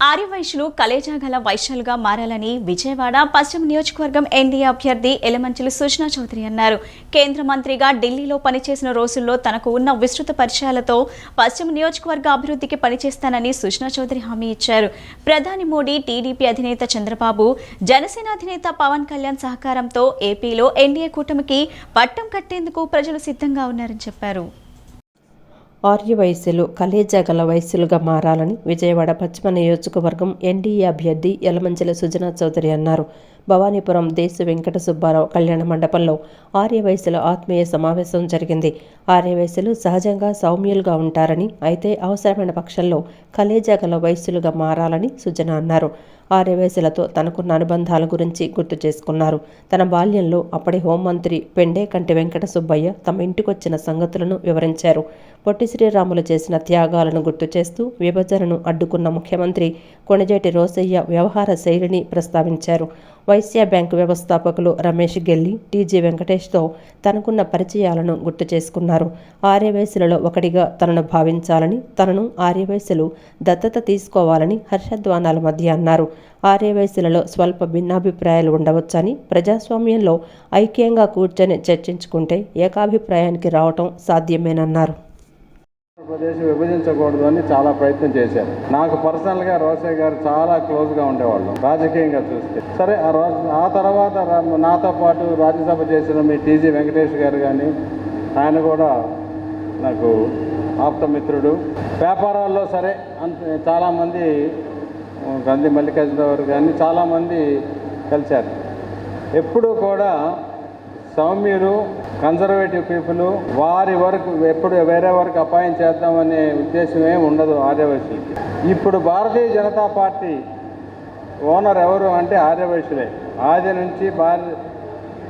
ఆర్యవైశ్యులు కలేజా గల వైశ్యులుగా మారాలని విజయవాడ పశ్చిమ నియోజకవర్గం ఎన్డీఏ అభ్యర్థి ఎలమంచిలి సుష్నా చౌదరి అన్నారు. కేంద్ర మంత్రిగా ఢిల్లీలో పనిచేసిన రోజుల్లో తనకు ఉన్న విస్తృత పరిచయాలతో పశ్చిమ నియోజకవర్గ అభివృద్ధికి పనిచేస్తానని సుష్నా చౌదరి హామీ ఇచ్చారు. ప్రధాని మోడీ టీడీపీ అధినేత చంద్రబాబు జనసేన అధినేత పవన్ కళ్యాణ్ సహకారంతో ఏపీలో ఎన్డీఏ కూటమికి పట్టం కట్టేందుకు ప్రజలు సిద్ధంగా ఉన్నారని చెప్పారు. ఆర్య వయస్సులు కలేజా గల వయస్సులుగా మారాలని విజయవాడ పశ్చిమ నియోజకవర్గం ఎన్డీఏ అభ్యర్థి యలమంచిల సుజనా చౌదరి అన్నారు. భవానీపురం దేశ వెంకట సుబ్బారావు కళ్యాణ మండపంలో ఆర్య ఆత్మీయ సమావేశం జరిగింది. ఆర్య సహజంగా సౌమ్యులుగా ఉంటారని అయితే అవసరమైన పక్షంలో కలేజా గల వయస్సులుగా మారాలని సుజన అన్నారు. ఆర్యవేశలతో తనకున్న అనుబంధాల గురించి గుర్తు చేసుకున్నారు. తన బాల్యంలో అప్పటి హోంమంత్రి పెండే కంటి వెంకట సుబ్బయ్య తమ ఇంటికొచ్చిన సంగతులను వివరించారు. పొట్టి శ్రీరాములు చేసిన త్యాగాలను గుర్తు చేస్తూ విభజనను అడ్డుకున్న ముఖ్యమంత్రి కొణిజేటి రోసయ్య వ్యవహార శైలిని ప్రస్తావించారు. వైశ్య బ్యాంకు వ్యవస్థాపకులు రమేష్ గెల్లి టీజీ వెంకటేష్తో తనకున్న పరిచయాలను గుర్తు చేసుకున్నారు. ఆర్యవైశ్యులలో ఒకటిగా తనను భావించాలని తనను ఆర్యవైశ్యులు దత్తత తీసుకోవాలని హర్షధ్వానాల మధ్య అన్నారు. ఆర్యవైశ్యులలో స్వల్ప భిన్నాభిప్రాయాలు ఉండవచ్చని ప్రజాస్వామ్యంలో ఐక్యంగా కూర్చొని చర్చించుకుంటే ఏకాభిప్రాయానికి రావటం సాధ్యమేనన్నారు. ఆంధ్రప్రదేశ్ విభజించకూడదు అని చాలా ప్రయత్నం చేశారు. నాకు పర్సనల్గా రోసయ్య గారు చాలా క్లోజ్గా ఉండేవాళ్ళు రాజకీయంగా చూస్తే. సరే ఆ ఆ తర్వాత నాతో పాటు రాజ్యసభ చేసిన మీ టీజీ వెంకటేష్ గారు కానీ ఆయన కూడా నాకు ఆప్తమిత్రుడు. వ్యాపారాల్లో సరే అంత చాలామంది గంధి మల్లికార్జునరావు గారు కానీ చాలామంది కలిశారు. ఎప్పుడూ కూడా సౌమ్యులు కన్జర్వేటివ్ పీపుల్ వారి వరకు ఎప్పుడు వేరే వరకు అపాయం చేద్దామనే ఉద్దేశమే ఉండదు ఆర్యవైశ్యులకి. ఇప్పుడు భారతీయ జనతా పార్టీ ఓనర్ ఎవరు అంటే ఆర్యవైశ్యులే. ఆది నుంచి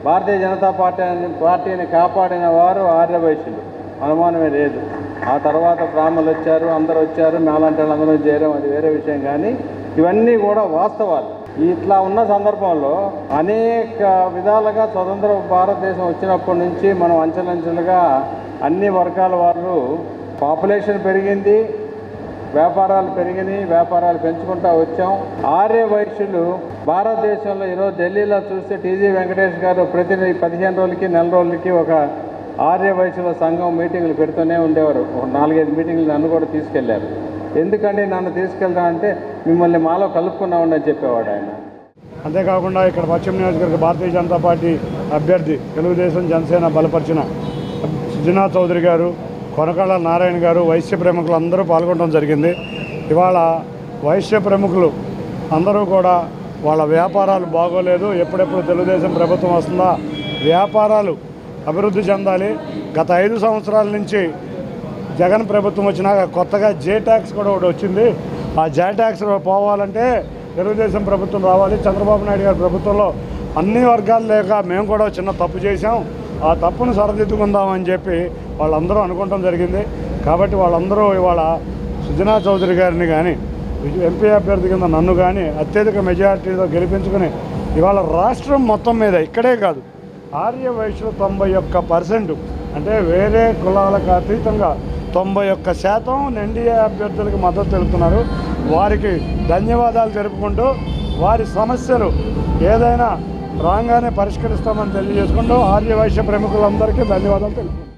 భారతీయ జనతా పార్టీ పార్టీని కాపాడిన వారు ఆర్యవైశ్యులు. అనుమానమే లేదు. ఆ తర్వాత బ్రాహ్మణులు వచ్చారు అందరూ వచ్చారు మేలాంటి అందరూ చేయడం అది వేరే విషయం కానీ ఇవన్నీ కూడా వాస్తవాలు. ఇట్లా ఉన్న సందర్భంలో అనేక విధాలుగా స్వతంత్ర భారతదేశం వచ్చినప్పటి నుంచి మనం అంచెలంచెలుగా అన్ని వర్గాల వారు పాపులేషన్ పెరిగింది వ్యాపారాలు పెరిగినాయి వ్యాపారాలు పెంచుకుంటా వచ్చాం. ఆర్య వైశ్యులు భారతదేశంలో ఈరోజు ఢిల్లీలో చూస్తే టీజీ వెంకటేష్ గారు ప్రతి పదిహేను రోజులకి నెల రోజులకి ఒక ఆర్య వైశ్యుల సంఘం మీటింగ్లు పెడుతూనే ఉండేవారు. ఒక నాలుగైదు మీటింగ్లు నన్ను కూడా తీసుకెళ్ళారు. ఎందుకంటే నన్ను తీసుకెళ్తా అంటే మిమ్మల్ని మాలో కలుపుకున్నామని అని చెప్పేవాడు ఆయన. అంతేకాకుండా ఇక్కడ పశ్చిమ నియోజకవర్గ భారతీయ జనతా పార్టీ అభ్యర్థి తెలుగుదేశం జనసేన బలపరిచిన సుజనా చౌదరి గారు కొనకళ్ళ నారాయణ గారు వైశ్య ప్రముఖులు అందరూ పాల్గొనడం జరిగింది. ఇవాళ వైశ్య ప్రముఖులు అందరూ కూడా వాళ్ళ వ్యాపారాలు బాగోలేదు. ఎప్పుడెప్పుడు తెలుగుదేశం ప్రభుత్వం వస్తుందా? వ్యాపారాలు అభివృద్ధి చెందాలి. గత ఐదు సంవత్సరాల నుంచి జగన్ ప్రభుత్వం వచ్చినాక కొత్తగా జే ట్యాక్స్ కూడా ఒకటి వచ్చింది. ఆ జే ట్యాక్స్ పోవాలంటే తెలుగుదేశం ప్రభుత్వం రావాలి. చంద్రబాబు నాయుడు గారి ప్రభుత్వంలో అన్ని వర్గాలు లేక మేము కూడా చిన్న తప్పు చేసాం ఆ తప్పును సరిదిద్దుకుందామని చెప్పి వాళ్ళందరూ అనుకోవటం జరిగింది. కాబట్టి వాళ్ళందరూ ఇవాళ సుజనా చౌదరి గారిని కానీ ఎంపీ అభ్యర్థి కింద నన్ను కానీ అత్యధిక మెజారిటీతో గెలిపించుకుని ఇవాళ రాష్ట్రం మొత్తం మీద ఇక్కడే కాదు ఆర్య వయసులో తొంభై ఒక్క పర్సెంట్ అంటే వేరే కులాలకు అతీతంగా తొంభై ఒక్క శాతం ఎన్డీఏ అభ్యర్థులకు మద్దతు తెలుపుతున్నారు. వారికి ధన్యవాదాలు తెలుపుకుంటూ వారి సమస్యలు ఏదైనా రాగానే పరిష్కరిస్తామని తెలియజేసుకుంటూ ఆర్యవైశ్య ప్రముఖులందరికీ ధన్యవాదాలు తెలుపుకుంటాం